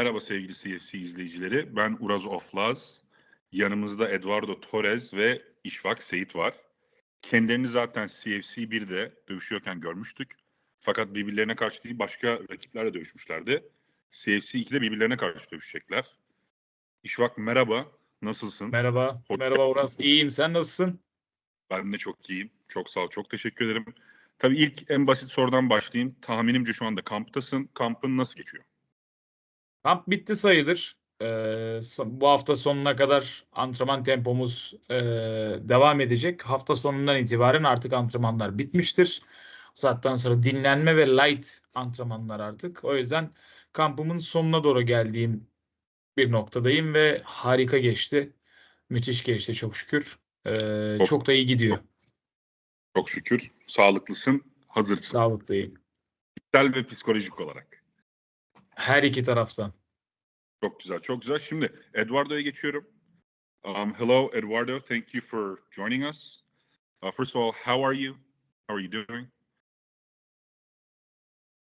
Merhaba sevgili CFC izleyicileri. Ben Uraz Oflaz. Yanımızda Eduardo Torres ve İşvak Seyit var. Kendilerini zaten CFC 1'de dövüşüyorken görmüştük. Fakat birbirlerine karşı değil başka rakiplerle dövüşmüşlerdi. CFC 2'de birbirlerine karşı dövüşecekler. İşvak merhaba. Nasılsın? Merhaba. Hoş Merhaba Uras. İyiyim. Sen nasılsın? Ben de çok iyiyim. Çok sağ ol. Çok teşekkür ederim. Tabii ilk en basit sorudan başlayayım. Tahminimce şu anda kamptasın. Kampın nasıl geçiyor? Kamp bitti sayılır. Ee, bu hafta sonuna kadar antrenman tempomuz e, devam edecek. Hafta sonundan itibaren artık antrenmanlar bitmiştir. Zaten sonra dinlenme ve light antrenmanlar artık. O yüzden kampımın sonuna doğru geldiğim bir noktadayım ve harika geçti. Müthiş geçti çok şükür. Ee, Çok- çok da iyi gidiyor. Çok şükür. Sağlıklısın. Hazırsın. Sağlıklıyım. Mental ve psikolojik olarak. Her iki taraftan. Çok güzel, çok güzel. Şimdi Eduardo'ya geçiyorum. Um, hello, Eduardo. Thank you for joining us. Uh, first of all, how are you? How are you doing?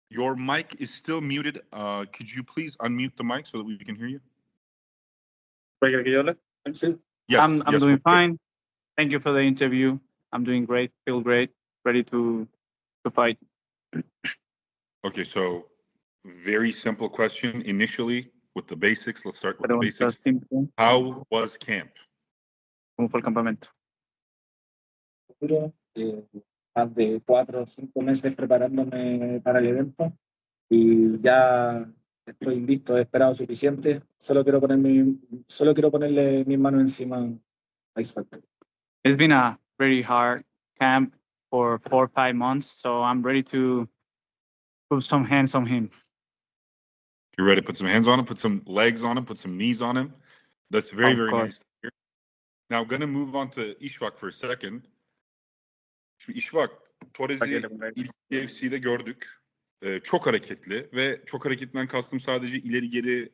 Your mic is still muted. Uh, could you please unmute the mic so that we can hear you? Roger Guillola. Yes, I'm, I'm yes, doing we're good. fine. Thank you for the interview. I'm doing great, feel great, ready to to fight. Okay, so very simple question initially with the basics. Let's start with the Pregunta basics. simple. How was camp? ¿Cómo fue el campamento? duro, eh, más de cuatro o cinco meses preparándome para el evento y ya estoy listo, he esperado suficiente. Solo quiero ponerme, solo quiero ponerle mis manos encima a X Factor. It's been a very hard camp for four or five months, so I'm ready to put some hands on him. You ready to put some hands on him, put some legs on him, put some knees on him? That's very, Of very course. nice. to hear. Now I'm going to move on to Ishvak for a second. Şimdi Ishvak, Torres'i ilk UFC'de gördük. Ee, çok hareketli ve çok hareketinden kastım sadece ileri geri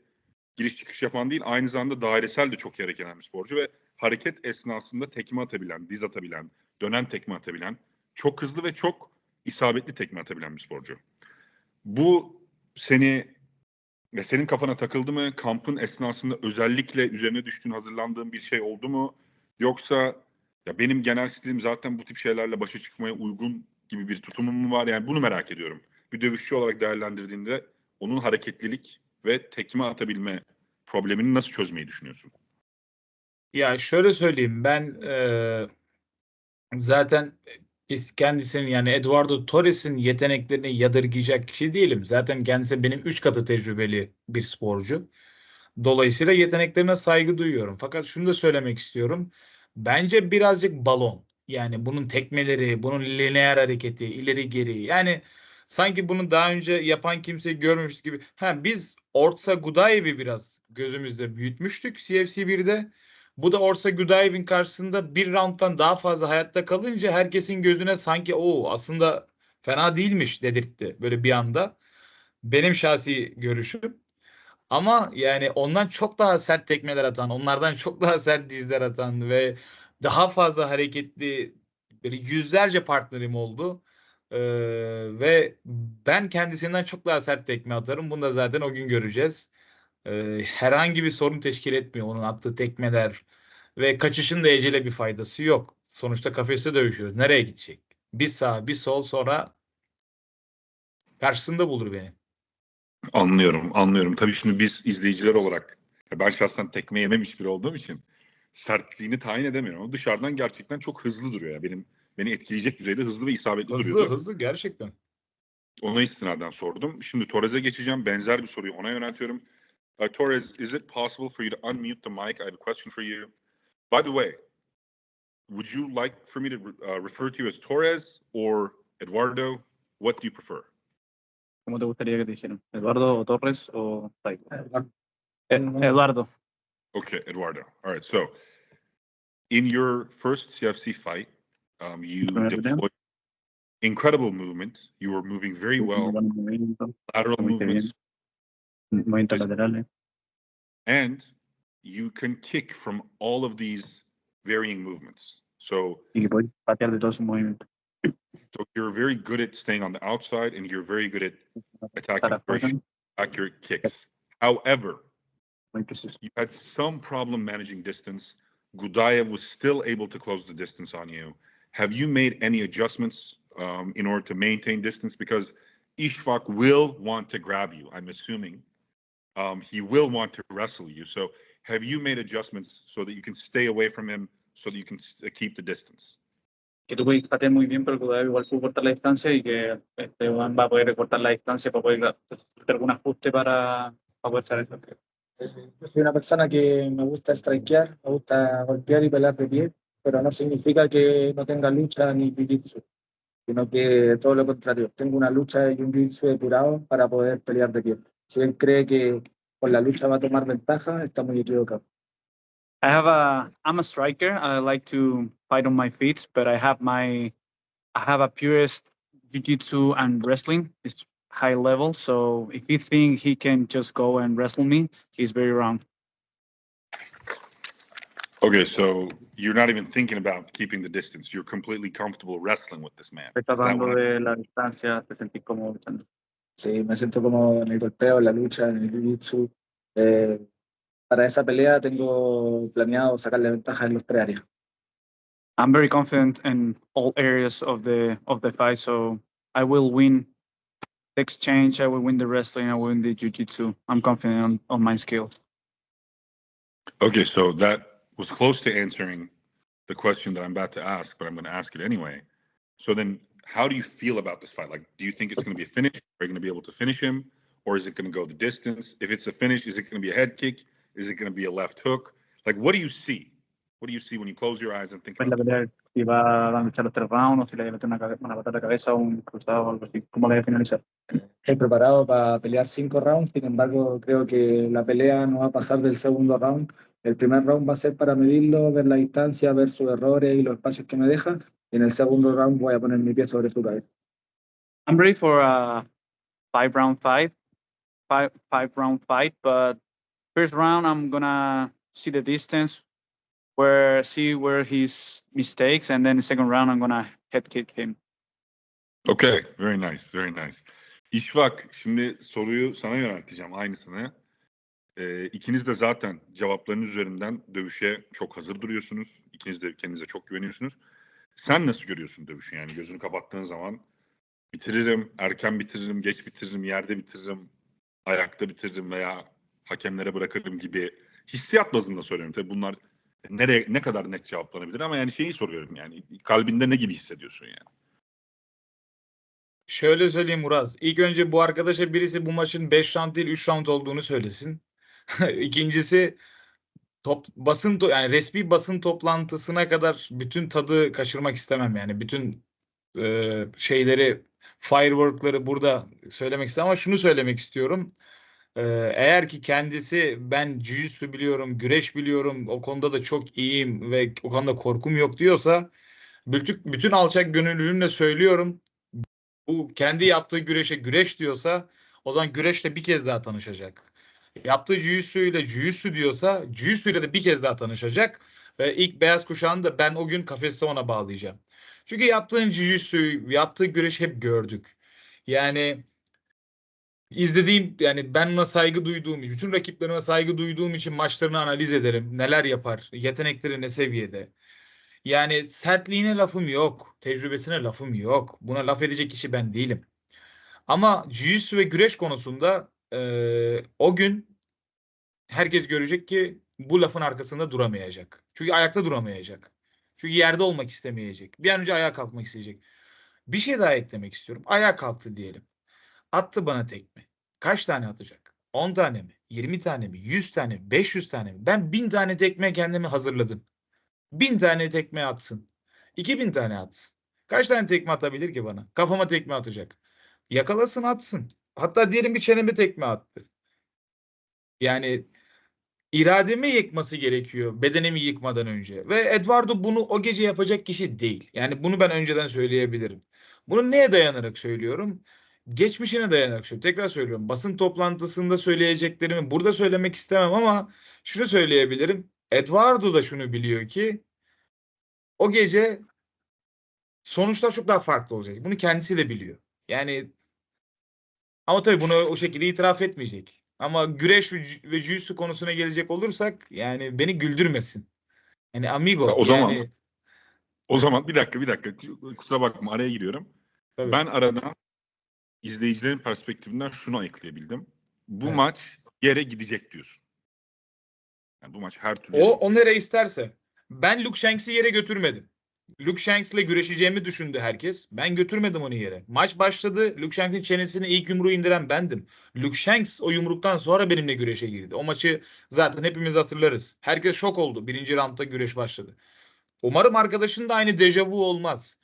giriş çıkış yapan değil, aynı zamanda dairesel de çok iyi hareket bir sporcu ve hareket esnasında tekme atabilen, diz atabilen, dönen tekme atabilen, çok hızlı ve çok isabetli tekme atabilen bir sporcu. Bu seni ve senin kafana takıldı mı? Kampın esnasında özellikle üzerine düştüğün, hazırlandığın bir şey oldu mu? Yoksa ya benim genel stilim zaten bu tip şeylerle başa çıkmaya uygun gibi bir tutumum mu var? Yani bunu merak ediyorum. Bir dövüşçü olarak değerlendirdiğinde onun hareketlilik ve tekme atabilme problemini nasıl çözmeyi düşünüyorsun? Ya şöyle söyleyeyim ben eee, zaten kendisinin yani Eduardo Torres'in yeteneklerini yadırgayacak kişi değilim. Zaten kendisi benim 3 katı tecrübeli bir sporcu. Dolayısıyla yeteneklerine saygı duyuyorum. Fakat şunu da söylemek istiyorum. Bence birazcık balon. Yani bunun tekmeleri, bunun lineer hareketi, ileri geri. Yani sanki bunu daha önce yapan kimse görmemiş gibi. Ha biz Ortsa Gudayev'i biraz gözümüzde büyütmüştük CFC 1'de. Bu da Orsa Gudayev'in karşısında bir rounddan daha fazla hayatta kalınca herkesin gözüne sanki o aslında fena değilmiş dedirtti böyle bir anda. Benim şahsi görüşüm. Ama yani ondan çok daha sert tekmeler atan, onlardan çok daha sert dizler atan ve daha fazla hareketli böyle yüzlerce partnerim oldu. Ee, ve ben kendisinden çok daha sert tekme atarım. Bunu da zaten o gün göreceğiz. Ee, herhangi bir sorun teşkil etmiyor onun attığı tekmeler ve kaçışın da ecele bir faydası yok. Sonuçta kafeste dövüşüyoruz. Nereye gidecek? Bir sağ, bir sol sonra karşısında bulur beni. Anlıyorum, anlıyorum. Tabii şimdi biz izleyiciler olarak ben şahsen tekme yememiş biri olduğum için sertliğini tayin edemiyorum. Ama dışarıdan gerçekten çok hızlı duruyor. Ya. Benim beni etkileyecek düzeyde hızlı ve isabetli Hızlı duruyordu. hızlı gerçekten. Ona istinaden sordum. Şimdi Torres'e geçeceğim. Benzer bir soruyu ona yöneltiyorum. Uh, Torres, is it possible for you to unmute the mic? I have a question for you. By the way, would you like for me to uh, refer to you as Torres or Eduardo? What do you prefer? ¿Cómo te gustaría que te dijeran? ¿Eduardo o Torres o Eduardo. Okay, Eduardo. All right. So, in your first CFC fight, um, you deployed incredible movement. You were moving very well, lateral movements, movimientos laterales. and you can kick from all of these varying movements. So, Y que puedes patear de todos sus movimientos. so you're very good at staying on the outside, and you're very good at attacking very accurate kicks. However, you had some problem managing distance. Gudayev was still able to close the distance on you. Have you made any adjustments um, in order to maintain distance? Because Ishfaq will want to grab you, I'm assuming. Um, he will want to wrestle you. So have you made adjustments so that you can stay away from him, so that you can keep the distance? Que tú puedes patear muy bien, pero Kudaev igual puede cortar la distancia y que este Juan va a poder cortar la distancia para poder hacer algún ajuste para, para poder salir. Yo soy una persona que me gusta strikear, me gusta golpear y pelear de pie, pero no significa que no tenga lucha ni jiu-jitsu, sino que todo lo contrario, tengo una lucha y un jiu-jitsu depurado para poder pelear de pie. Si él cree que con la lucha va a tomar ventaja, está muy equivocado. I have a I'm a striker. I like to fight on my feet, but I have my I have a purest jiu-jitsu and wrestling. It's high level. So if he think he can just go and wrestle me, he's very wrong. Okay, so you're not even thinking about keeping the distance. You're completely comfortable wrestling with this man. Estás Is dando de la distancia, te sentís cómodo luchando. Sí, me siento como en el golpeo, en la lucha, en el jiu-jitsu. Eh, para esa pelea tengo planeado sacarle ventaja en los tres áreas. I'm very confident in all areas of the of the fight, so I will win the exchange. I will win the wrestling. I will win the jiu-jitsu. I'm confident on, on my skills. Okay, so that was close to answering the question that I'm about to ask, but I'm going to ask it anyway. So then, how do you feel about this fight? Like, do you think it's going to be a finish? Are you going to be able to finish him, or is it going to go the distance? If it's a finish, is it going to be a head kick? Is it going to be a left hook? Like, what do you see? What do you see when you close your eyes and think Pues la about the pelea, si va a luchar los tres rounds, o si le va a meter una, patada a la cabeza o un cruzado o algo así. ¿Cómo le voy a finalizar? Estoy preparado para pelear cinco rounds, sin embargo, creo que la pelea no va a pasar del segundo round. El primer round va a ser para medirlo, ver la distancia, ver sus errores y los espacios que me deja. En el segundo round voy a poner mi pie sobre su cabeza. I'm ready for a five round fight, five five round fight. But first round, I'm gonna see the distance, where see where his mistakes, and then the second round, I'm gonna head kick him. Okay, very nice, very nice. İşbak, şimdi soruyu sana yönelteceğim aynısını. Ee, ikiniz de zaten cevaplarınız üzerinden dövüşe çok hazır duruyorsunuz. İkiniz de kendinize çok güveniyorsunuz. Sen nasıl görüyorsun dövüşü yani gözünü kapattığın zaman bitiririm, erken bitiririm, geç bitiririm, yerde bitiririm, ayakta bitiririm veya hakemlere bırakırım gibi hissiyat bazında soruyorum. Tabii bunlar nereye ne kadar net cevaplanabilir ama yani şeyi soruyorum yani kalbinde ne gibi hissediyorsun yani? Şöyle söyleyeyim Muraz. İlk önce bu arkadaşa birisi bu maçın 5 round değil 3 round olduğunu söylesin. İkincisi top basın to- yani resmi basın toplantısına kadar bütün tadı kaçırmak istemem yani bütün e, şeyleri firework'ları burada söylemek istemem ama şunu söylemek istiyorum. E, eğer ki kendisi ben jiu-jitsu biliyorum, güreş biliyorum, o konuda da çok iyiyim ve o konuda korkum yok diyorsa bütün, bütün alçak gönüllülüğümle söylüyorum bu kendi yaptığı güreşe güreş diyorsa o zaman güreşle bir kez daha tanışacak. Yaptığı ile jiu-jitsu diyorsa jiu-jitsu ile de bir kez daha tanışacak ve ilk beyaz kuşağını da ben o gün kafeste ona bağlayacağım. Çünkü yaptığın jiu-jitsu'yu, yaptığı güreşi hep gördük. Yani izlediğim yani ben ona saygı duyduğum, bütün rakiplerime saygı duyduğum için maçlarını analiz ederim. Neler yapar, yetenekleri ne seviyede. Yani sertliğine lafım yok. Tecrübesine lafım yok. Buna laf edecek kişi ben değilim. Ama jiu-jitsu ve güreş konusunda eee, o gün herkes görecek ki bu lafın arkasında duramayacak. Çünkü ayakta duramayacak. Çünkü yerde olmak istemeyecek. Bir an önce ayağa kalkmak isteyecek. Bir şey daha eklemek istiyorum. Ayağa kalktı diyelim. Attı bana tekme. Kaç tane atacak? 10 tane mi? 20 tane mi? 100 tane mi? 500 tane mi? Ben 1000 tane tekme kendimi hazırladım. Bin tane tekme atsın. İki bin tane atsın. Kaç tane tekme atabilir ki bana? Kafama tekme atacak. Yakalasın atsın. Hatta diyelim bir çeneme tekme attı. Yani irademi yıkması gerekiyor bedenimi yıkmadan önce. Ve Eduardo bunu o gece yapacak kişi değil. Yani bunu ben önceden söyleyebilirim. Bunu neye dayanarak söylüyorum? Geçmişine dayanarak söylüyorum. Tekrar söylüyorum. Basın toplantısında söyleyeceklerimi burada söylemek istemem ama şunu söyleyebilirim. Eduardo da şunu biliyor ki o gece sonuçlar çok daha farklı olacak. Bunu kendisi de biliyor. Yani ama tabii bunu o şekilde itiraf etmeyecek. Ama güreş ve, ve jiu-jitsu konusuna gelecek olursak yani beni güldürmesin. Yani amigo. Ya o zaman- yani, O zaman bir dakika bir dakika kusura bakma araya giriyorum. Tabii. Ben arada izleyicilerin perspektifinden şunu ayıklayabildim. Bu Evet. maç yere gidecek diyorsun. Yani bu maç her türlü. O, o nereye isterse. Ben Luke Shanks'i yere götürmedim. Luke Shanks'le güreşeceğimi düşündü herkes. Ben götürmedim onu yere. Maç başladı. Luke Shanks'in çenesine ilk yumruğu indiren bendim. Luke Shanks o yumruktan sonra benimle güreşe girdi. O maçı zaten hepimiz hatırlarız. Herkes şok oldu. Birinci roundda güreş başladı. Umarım arkadaşın da aynı dejavu olmaz.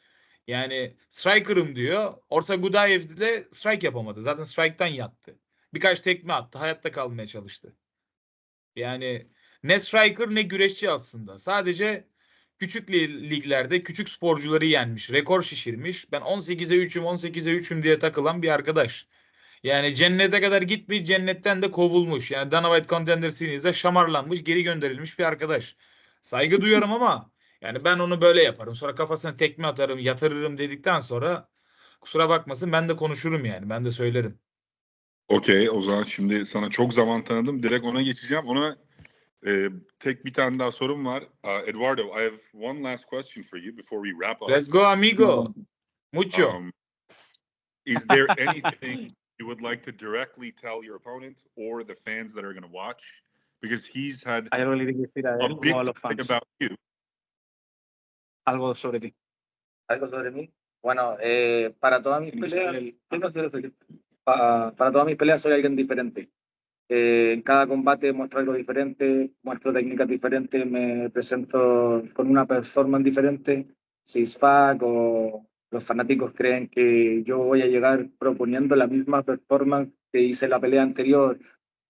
Yani striker'ım diyor. Orsa Gudayev ile strike yapamadı. Zaten strike'tan yattı. Birkaç tekme attı. Hayatta kalmaya çalıştı. Yani ne striker ne güreşçi aslında. Sadece küçük li- liglerde küçük sporcuları yenmiş. Rekor şişirmiş. Ben 18'e 3'üm 18'e 3'üm diye takılan bir arkadaş. Yani cennete kadar gitmiş cennetten de kovulmuş. Yani Dana White Contender Series'de şamarlanmış geri gönderilmiş bir arkadaş. Saygı duyuyorum ama yani ben onu böyle yaparım. Sonra kafasına tekme atarım yatırırım dedikten sonra kusura bakmasın ben de konuşurum yani. Ben de söylerim. Okey o zaman şimdi sana çok zaman tanıdım. Direkt ona geçeceğim. Ona e, tek bir tane daha sorum var. Uh, Eduardo, I have one last question for you before we wrap up. Let's go amigo. Mucho. Um, is there anything you would like to directly tell your opponent or the fans that are going to watch? Because he's had Hay algo que le quieres decir a a él big o a los thing about you. Algo sobre ti. algo sobre mí. Bueno, eh, para todas mis peleas, ¿qué considero ser? Pa- para todas mis peleas soy alguien diferente. Eh, en cada combate muestro algo diferente, muestro técnicas diferentes, me presento con una performance diferente. Si SFAC o los fanáticos creen que yo voy a llegar proponiendo la misma performance que hice en la pelea anterior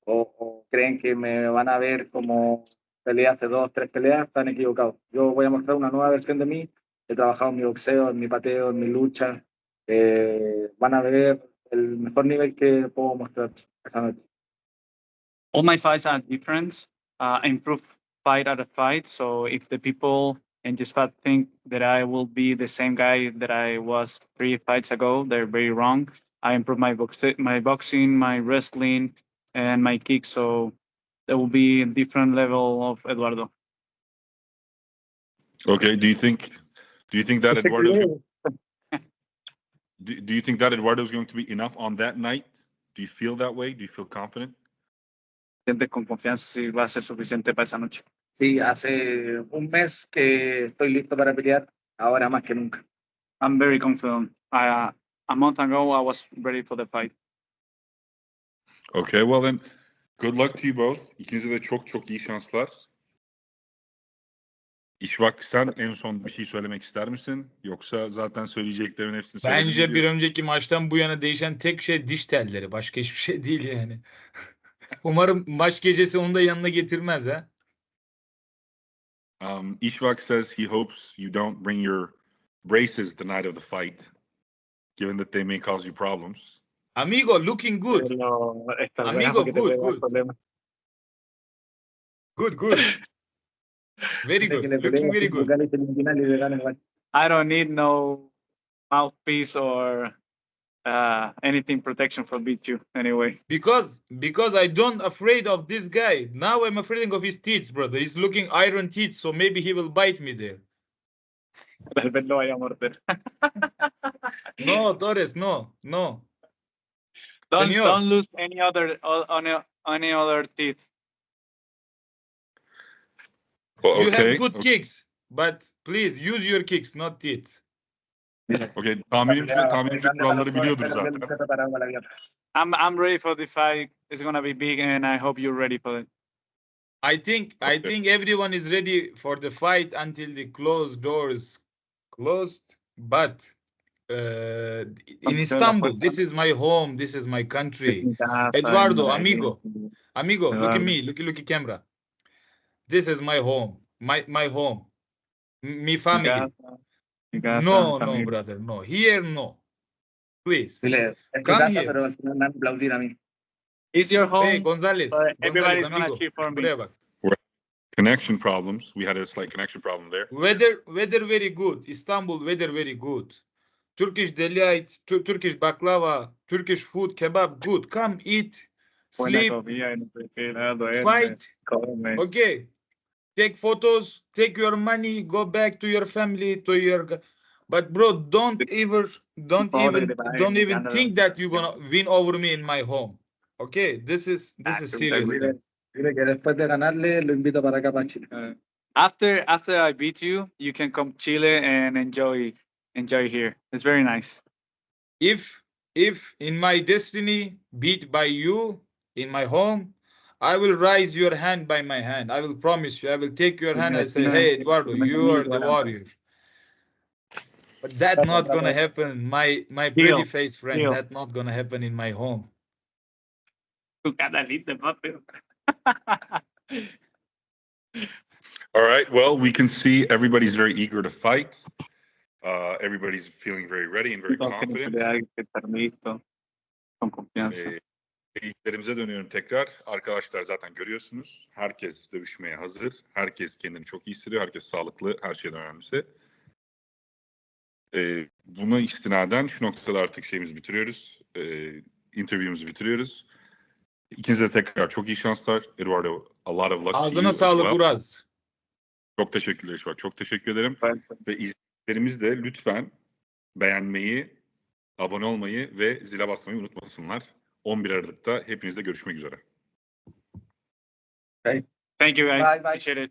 o, o creen que me van a ver como peleé hace dos, tres peleas, están equivocados. Yo voy a mostrar una nueva versión de mí he trabajado en mi boxeo, en mi pateo, en mi lucha. Eh, van a ver el mejor nivel que puedo mostrar esta noche. All my fights are different. Uh, I improve fight at a fight. So if the people in this fight think that I will be the same guy that I was three fights ago, they're very wrong. I improve my box, my boxing, my wrestling, and my kicks. So there will be a different level of Eduardo. Okay. Do you think? Do you think that Eduardo? Do, do you think that Eduardo is going to be enough on that night? Do you feel that way? Do you feel confident? Sientes con confianza si va a ser suficiente para esa noche. Sí, hace un mes que estoy listo para pelear, ahora más que nunca. I'm very confident. I, uh, a month ago, I was ready for the fight. Okay. Well then, good luck to you both. İkinize de çok çok iyi şanslar. İşvak sen en son bir şey söylemek ister misin? Yoksa zaten söyleyeceklerimin hepsini Bence bir önceki maçtan bu yana değişen tek şey diş telleri. Başka hiçbir şey değil yani. Umarım maç gecesi onu da yanına getirmez ha. Um, Ishvak says he hopes you don't bring your braces the night of the fight, given that they may cause you problems. Amigo, looking good. Pero esta Amigo, good, good. Good, good. Very good. Looking very good. vocales semifinales y le ganen igual. I don't need no mouthpiece or uh, anything protection from B2 anyway. Because because I don't afraid of this guy. Now I'm afraid of his teeth, brother. He's looking iron teeth, so maybe he will bite me there. Tal vez lo vaya a morder. No, Torres, no, no. Don't, Señor. don't lose any other any, any other teeth. O- You have good okay. kicks, but please use your kicks, not teeth. Okay. Tahminim şu, kuralları biliyordur zaten. Preparado para la guerra. I'm I'm ready for the fight. It's gonna be big, and I hope you're ready for it. I think I think everyone is ready for the fight until the closed doors closed. But uh, in Istanbul, this is my home. This is my country. Eduardo, amigo. Amigo, look at me. Look, look at camera. This is my home. My my home. M- Me family. No, no, brother. No. Here, no. Please. Dile, es tu Come casa, here. pero al final me van a aplaudir a mí. It's your home. Hey, Gonzalez. but everybody's Gonzalez, gonna cheer for me. Buraya bak. Connection problems. We had a slight connection problem there. Weather weather very good. Istanbul weather very good. Turkish delight, Tu- Turkish baklava, Turkish food, kebab good. Come eat. Sleep, comida, no sé qué, nada, duerme, fight. Okay. Take photos, take your money, go back to your family, to your. But bro, don't ever, don't even, don't even think that you're gonna win over me in my home. Okay, this is this is serious. seguro. thing. Dile que después de ganarle lo invito para acá para Chile. After after I beat you, you can come Chile and enjoy enjoy here. It's very nice. If if in my destiny beat by you in my home, I will raise your hand by my hand. I will promise you. I will take your hand and say, "Hey, Eduardo, you are the warrior." But that's That's not gonna happen. My my pretty face friend. deal. That's not gonna happen in my home. Tu canalita, papi. All right. Well, we can see everybody's very eager to fight. Uh, everybody's feeling very ready and very Todos quieren confident. pelear, Seyircilerimize dönüyorum tekrar. Arkadaşlar zaten görüyorsunuz. Herkes dövüşmeye hazır. Herkes kendini çok iyi hissediyor. Herkes sağlıklı. Her şeyden önemlisi. Ee, buna istinaden şu noktada artık şeyimizi bitiriyoruz. Ee, interview'umuzu bitiriyoruz. İkinize de tekrar çok iyi şanslar. Eduardo, a lot of luck Ağzına sağlık well. Uraz. Çok teşekkürler İşbak. Çok teşekkür ederim. Ben- Ve izleyicilerimiz de lütfen beğenmeyi, abone olmayı ve zile basmayı unutmasınlar. 11 Aralık'ta hepinizle görüşmek üzere. Thank you guys. Bye, bye.